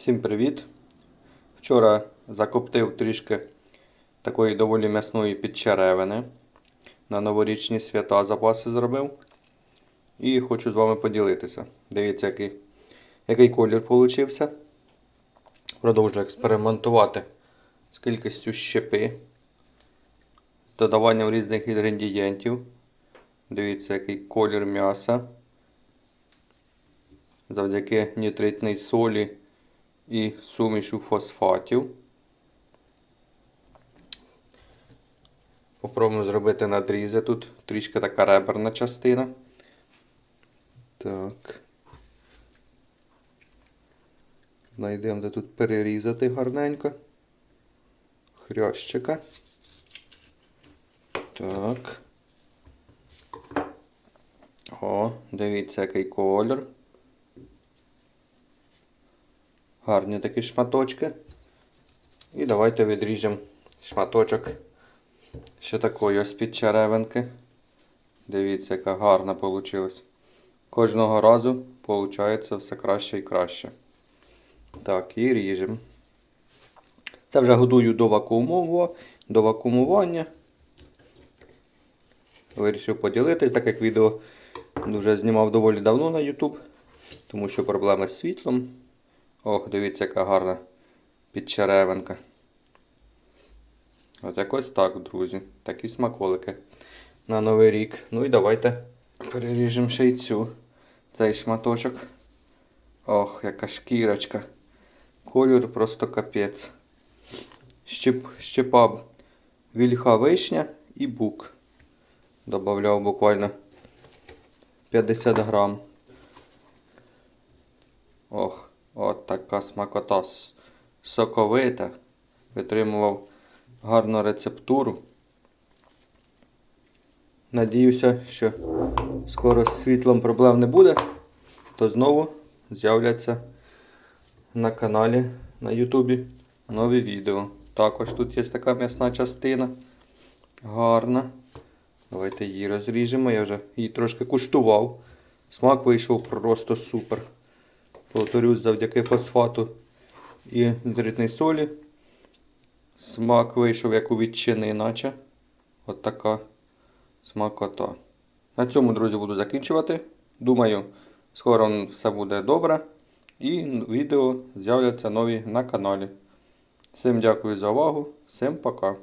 Всім привіт! Вчора закоптив трішки такої доволі м'ясної підчеревини. На новорічні свята запаси зробив. І хочу з вами поділитися. Дивіться, який, який колір получився. Продовжую експериментувати з кількістю щепи, з додаванням різних інгредієнтів. Дивіться, який колір м'яса. Завдяки нітритній солі і сумішу фосфатів. Попробуємо зробити надрізи тут. Трішки така реберна частина. Так. Знайдемо, де тут перерізати гарненько. Хрящика. Так. О, дивіться, який колір. Гарні такі шматочки. І давайте відріжемо шматочок ще такої ось під черевинки. Дивіться, яка гарна вийшла. Кожного разу виходить все краще і краще. Так, і ріжемо. Це вже годую до вакууму, до вакуумування. Вирішив поділитись, так як відео вже знімав доволі давно на YouTube, тому що проблеми з світлом. Ох, дивіться, яка гарна підчеревинка. От якось так, друзі. Такі смаколики на Новий рік. Ну і давайте переріжемо ще й цю. Цей шматочок. Ох, яка шкірочка. Колір просто капець. Щеп, щепав вільха вишня і бук. Добавляв буквально 50 грам. Ох, от така смакота соковита. Витримував гарну рецептуру. Надіюся, що скоро з світлом проблем не буде, то знову з'являться на каналі на Ютубі нові відео. Також тут є така м'ясна частина. Гарна. Давайте її розріжемо. Я вже її трошки куштував. Смак вийшов просто супер. Повторюсь, завдяки фосфату і нітритній солі. Смак вийшов як у ветчини, наче. От така смакота. На цьому, друзі, буду закінчувати. Думаю, скоро все буде добре. І відео з'являться нові на каналі. Всім дякую за увагу. Всім пока.